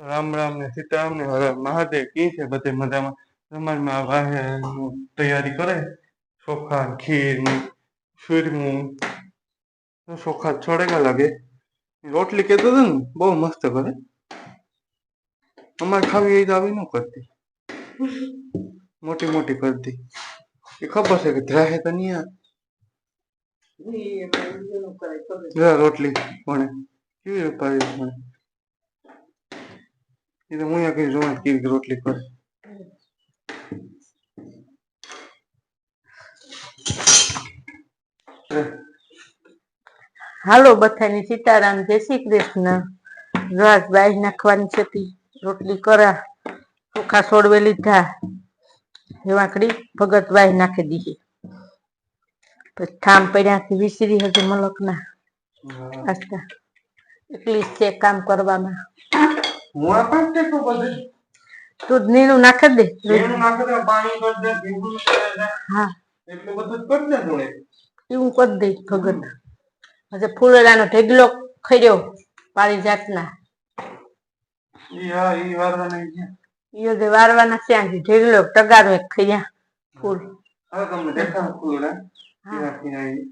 રામ રામ ને સીતારામ ને હર મહાદેવ કી છે બધે મજામાં. સમાજમાં વાહે તૈયારી કરે. ચોખા ખીરની તો ચોખા છોડેગા લાગે. રોટલી કેતો હતો ને બહુ મસ્ત કરે. અમારે ખાવી એ આવી ન કરતી. મોટી મોટી કરતી. એ ખબર છે કે ધ્રાહે તો નહીં. રોટલી પણ કેવી મને એ તો હું અહીંયા કઈ જોઉં કેવી રોટલી કરે હાલો બધાની સીતારામ જય શ્રી કૃષ્ણ રાત બાઈ નાખવાની છે રોટલી કરા ચોખા સોડવે લીધા રેવાકડી ભગત બાઈ નાખી દીધી પછી ઠામ પડ્યા થી વિસરી હતી મલકના એટલી છે કામ કરવામાં આ પાંચ ટેકો બધે તું નીણું નાખી દે. એનું નાખે તો પાણી કરી દે ભીંગું હા. એટલું બધું દે એવું કરી ભગત. પછી ફૂલેડાનો ઢેગલો ખર્યો જાતના. ઈ હા ઈ જે વારવાના ઢેગલો ટગારો એક ખર્યા ફૂલ. હવે તમને દેખાડું ફૂલડા હા. ત્યાંથી આવી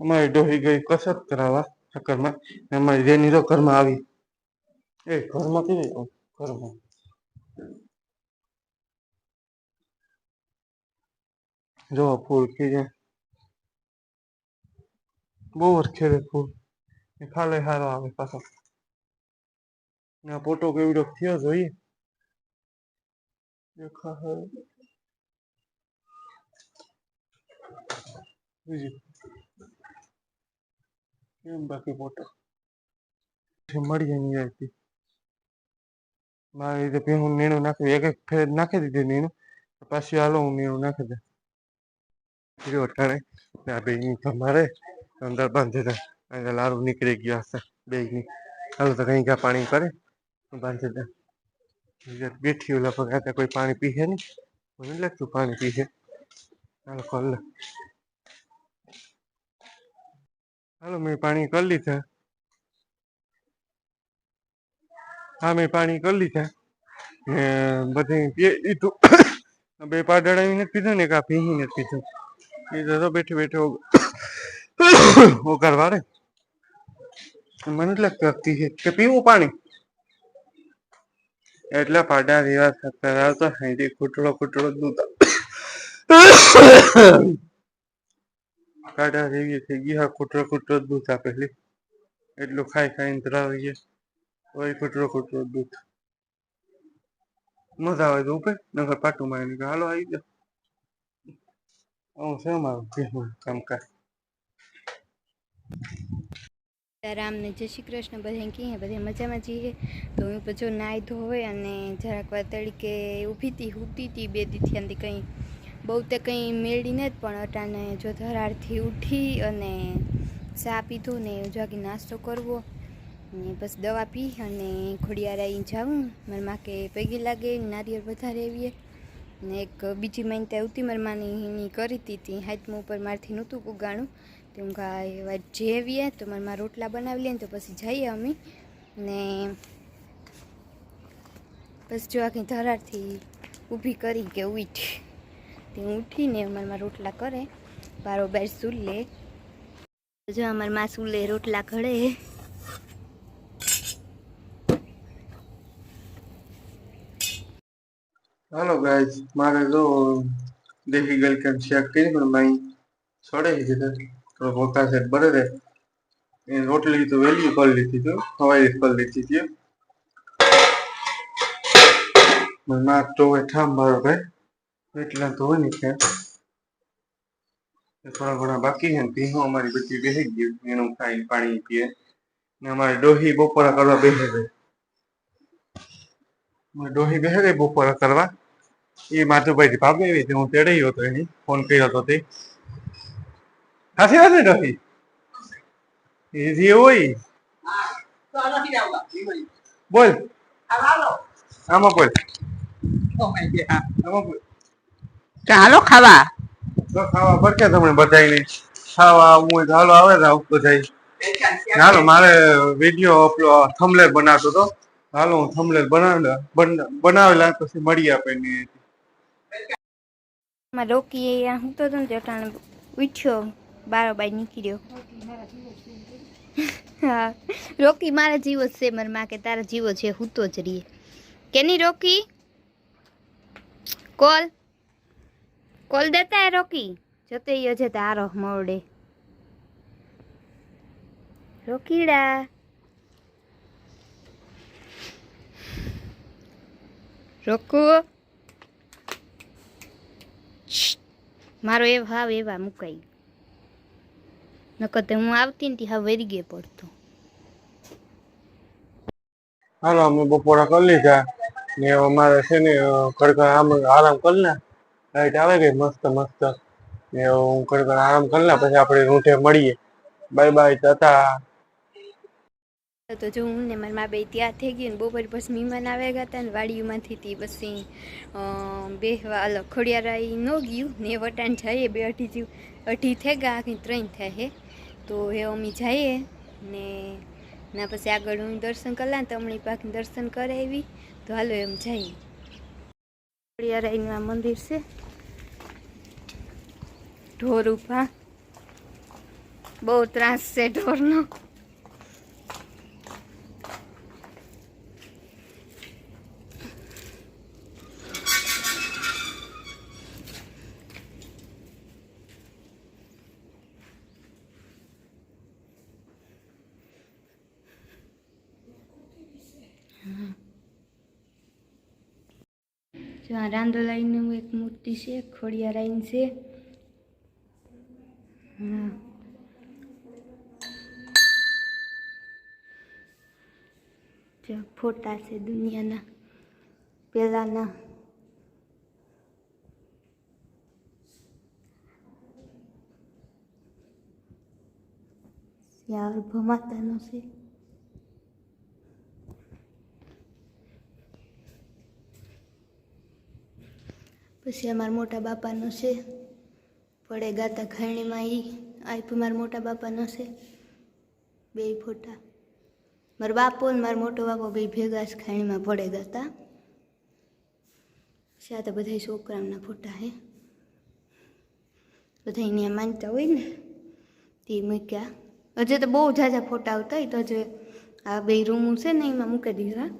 અમારી ડોહી ગઈ કસરત કરાવવા ચક્કરમાં અમારી રેની તો ઘરમાં આવી. એ ઘરમાં કેવી ઘરમાં. જો ફૂલ ખીજે. બહુ ખેડે ફૂલ. એ ખાલે હારો આવે પાછો. આ ફોટો કેવડો થયો જોઈએ? દેખા બીજું કેમ બાકી ફોટો મળીએ આવતી મારી રીતે હું નીણું નાખી એક એક ફેર નાખી દીધી નીણું. પાછી હાલો હું નીણું નાખી દે. બીજું અટાણે આ બેની તમારે અંદર બાંધી દે. અહીંયા લારું નીકળી ગયા હશે. બેની હાલો તો કઈ ક્યાં પાણી કરે. બાંધી દે બેઠી ઓલા પર કોઈ પાણી પીશે નહીં. મને લાગતું પાણી પીશે હાલો કોલ હાલો, મેં પાણી કરી લીધા. હા, મેં પાણી કરી લીધા. ને બધી પીએ લીધું બે પાડડાવી નથી પીધું ને કા પીહી નથી પીધું. એ તો બેઠે બેઠે ઓગાર વારે મને જ લાગતું છે કે પીવું પાણી. એટલા પાડા રેવા થતા આવતા હાઈથી ખૂટડો ખૂટડો દૂધ કાઢા રેવી થઈ ગયા કૂતરો કૂતરો દૂધ આપેલી એટલું ખાઈ ખાઈને ધરાવી ગયા ઓય કૂતરો ખૂટડો દૂધ. મજા આવે તો ઉપર નગર પાટું મારીને હાલો, આવી ગયો. હું છે મારું ઘરનું કામકાજ. રામને જય શ્રી કૃષ્ણ. બધા કહીએ બધા મજામાં જઈએ તો હું પછી નાહી ધોવે અને જરાક વાર તરીકે ઊભી હતી હૂતી હતી બે દીથી કંઈ બહુ તે કંઈ મેળવીને જ પણ અટાને જો ધરારથી ઉઠી અને ચા પીધો ને જાગી નાસ્તો કરવો ને બસ દવા પી અને ખોડિયારા અહીં જાઉં. મારા કે પૈગી લાગે, નારિયેળ વધારે આવીએ. ને એક બીજી માઇન ત્યાં ઉતી મારી માની કરી હતી તી, હાથમાં ઉપર મારથી નહોતું ઉગાણું. તો હું એવા જેવીએ તો મારા રોટલા બનાવી લઈએ તો પછી જઈએ અમે. ને બસ જો આખી ધરારથી ઊભી કરી કે ઉઠી તે ઉઠીને અમારા માં રોટલા કરે. બારોબાર સુલે. જો અમારમાં સુલે રોટલા ઘડે. હાલો ગાઈસ મારે જો દેખી ગલ કેમ શેક કરી પણ ભાઈ છોડે દીધા થોડો વોકા સેટ બરે રે એ રોટલી તો વેલી કરી લીધી તો, હવાઈ કરી લીધી હતી. મને ના તો ઠામ મારો ભાઈ. એટલા તો હોય ને કે થોડા ઘણા બાકી છે ને અમારી બધી બેસી ગયું. એનું ખાઈ પાણી પીએ. ને અમારે ડોહી બપોરા કરવા બેસે છે. અમારે ડોહી બેસે ગઈ બપોરા કરવા. એ માધુભાઈ થી ભાગે એવી હું તેડે હતો એની. ફોન કર્યો હતો તે. હાસી વાત ને ડોહી? એ જે હોય. બોલ. આમાં બોલ. આમાં બોલ. ચાલો ખાવા? તો ખાવા પડશે તમને બધાયને. ખાવા હું હાલો આવે ને આવું બધાય. હાલો મારે વીડિયો અપલોડ થમલેર બનાવતો તો હાલો હું થમલેર બનાવેલા બનાવેલા પછી મળી આપે ને માં રોકી અહીંયા હું તો તને જટાણ ઉઠ્યો બારો બાય નીકળ્યો હા રોકી મારા જીવો જ છે મારા માં કે તારા જીવો છે હું તો જ રહીએ. કેની રોકી? કોલ? કોલ દેતા રોકી? જતે ઈ અજે તારો મોડે રોકીડા. રોકુ. મારો એ ભાવ એવા મુકાઈ નકર તો હું આવતી ને હા વેરી ગયે પડતો. હાલો, અમે બપોરા કરી લીધા. ને અમારે છે ને કડકડ આમ, આરામ કરી લાઈટ આવે ગઈ મસ્ત મસ્ત. ને હું કડકડ આરામ કરી પછી આપણે રૂંઠે મળીએ. બાય બાય તથા તો જો હું ને મારા બે ત્યાં થઈ ગયું ને, બપોર પછી મહેમાન આવ્યા ગયા ને, વાડીઓમાંથી હતી પછી બે અલગ ખોડિયારાઈ ન ગયું ને વટાણ જઈએ, બે અઢી જેવું, અઢી થઈ ગયા, આખી ત્રણ થાય હે. તો હે અમે જઈએ ને, ના પછી આગળ હું દર્શન કરલા ને, તમણી પાક દર્શન કરાવી. તો હાલો એમ જઈએ. ખોડિયારાઈનું આ મંદિર છે. ઢોર ઊભા બહુ ત્રાસ છે ઢોરનો. જો આ રાંદોલાઈનું એક મૂર્તિ છે ખોડિયા રાઈન છે. હા. જો ફોટા છે દુનિયાના પહેલાંના યાર ભમાતાનો છે. પછી અમારા મોટા બાપાનો છે. પડે ગાતા ખાણીમાં એ આપ્યું મારા મોટા બાપાનો છે. બે ફોટા. મારો બાપો ને મારો મોટો બાપો બે ભેગા જ ખાણીમાં પડે ગાતા. તો બધા છોકરાઓના ફોટા હે. બધા અહીંયા માનતા હોય ને, તે મૂક્યા. હજે તો બહુ ઝાઝા ફોટા આવતા હોય તો હજે આ બે રૂમું છે ને એમાં મૂકી દીધા.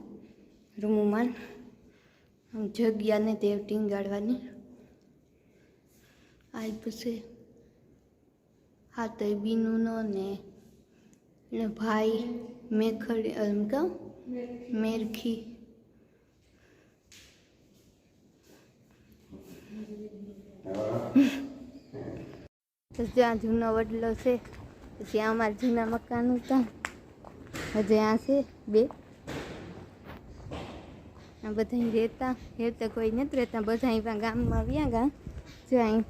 રૂમમાં જગ્યાને તે ટીંગાડવાની. આ પછી હા તો એ બીનુનો ને એને ભાઈ મેખડી, એમ કહું મેરખી. જ્યાં જૂનો વડલો છે, ત્યાં અમારા જૂના મકાન હતા. હજી આ છે બે. બધા રહેતા રહેતા કોઈ નથી રહેતા બધા અહીંયા ગામમાં આવ્યા ગા જો અહીં.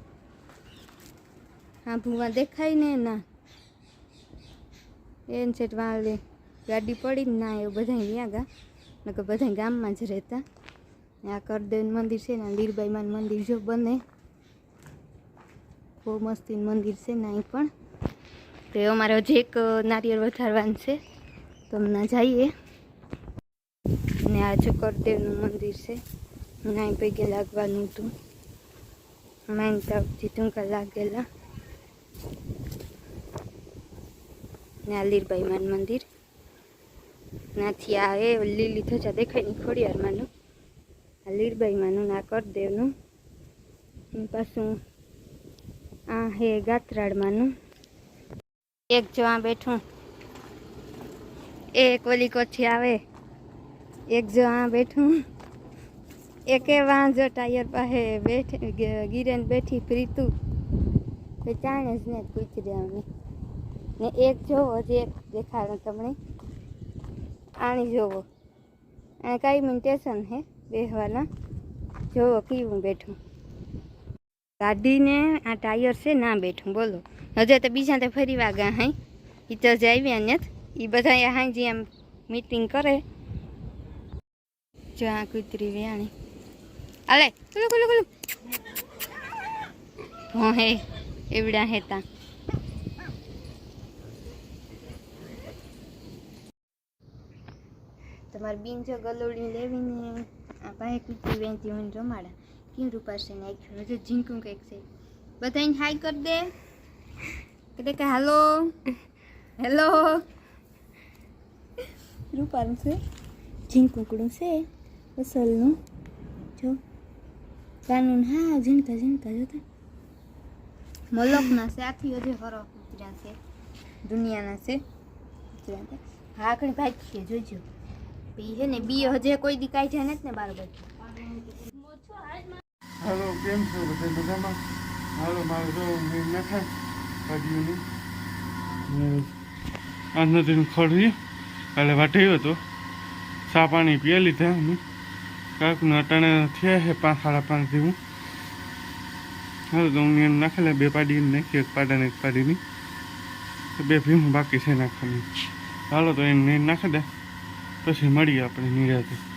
હા ભૂવા દેખાય ને ના એને છે વાળે ગાડી પડી ના એવું બધા ગયા ગા નકર બધા ગામમાં જ રહેતા. આ કરદેવ મંદિર છે ને લીરબાઈ મંદિર જો બને. બહુ મસ્તી મંદિર છે ને અહીં પણ. તો એ અમારે હજી એક નારિયેળ વધારવાનું છે. તો હમણાં જઈએ. ને આ ચકરદેવનું મંદિર છે નાઈ પૈકી લાગવાનું હતું. માનતાવથી ટૂંકા લાગેલા. ને આ લીરબાઈ માન મંદિર. નાથી આ એ લીલી ધજા દેખાયની ખોડિયારમાંનું. આ લીરબાઈ માનું ને કરદેવનું. પાછું આ હે ગાત્રાળમાંનું. એક જો આ બેઠું. એક ઓલી કોઠી આવે. એક જો આ બેઠું. એકે વાંજો ટાયર પાસે બેઠી ગીરેન બેઠી પ્રીતુ. કોઈ જાણે જ ને પૂછી અમે ને એક જોવો હજી એક દેખાડો તમને. આણી જોવો. અને કઈ મિન્ટેશન હે બેહવાના. જોવો કેવું બેઠું. ગાડીને આ ટાયર છે ના બેઠું, બોલો. હજે તો બીજા તો ફરી વાગા હાઈ એ તો જ આવ્યા ને એ બધા જે આમ મીટિંગ કરે. જો આ કૂતરી વ્યાણી અલે કુલુ કુલુ કુલુ ભોહે એવડા હેતા તમારે બીન જો ગલોડી લેવીને આ ભાઈ કૂતરી વેચી મને રમાડા. કેમ રૂપાશે નાખ્યું હજુ ઝીંકું કંઈક છે. બધાને હાઈ કરી દે. કદે કે હાલો. હેલો. રૂપાનું છે? ઝીંકુકડું છે? અસલનું જો. કાનૂન હા, ઝીણકા ઝીણકા જોતા મલકના છે આથી હજી હરો કૂતરા છે. દુનિયાના છે. કૂતરા છે. હા ઘણી ભાઈ છે જોજો. બી છે ને, બી હજે કોઈ દી કાંઈ જાય જ ને બાર હાલો, કેમ છો બધા મજામાં? હાલો, મારો તો મેં નથી કાઢ્યું આજનો દિન ખોલ્યું કાલે વાટ્યો હતો. ચા પાણી પીએ લીધા કાકનું અટાણે થયા છે પાંચ સાડા પાંચ જેવું. હાલો, તો હું એને નાખેલા, બે પાડી નાખી, એક પાડાને એક પાડીની. બે ભીમ બાકી છે નાખવાની. હાલો, તો એને નાખી દે. પછી મળીએ આપણે નિરાતે.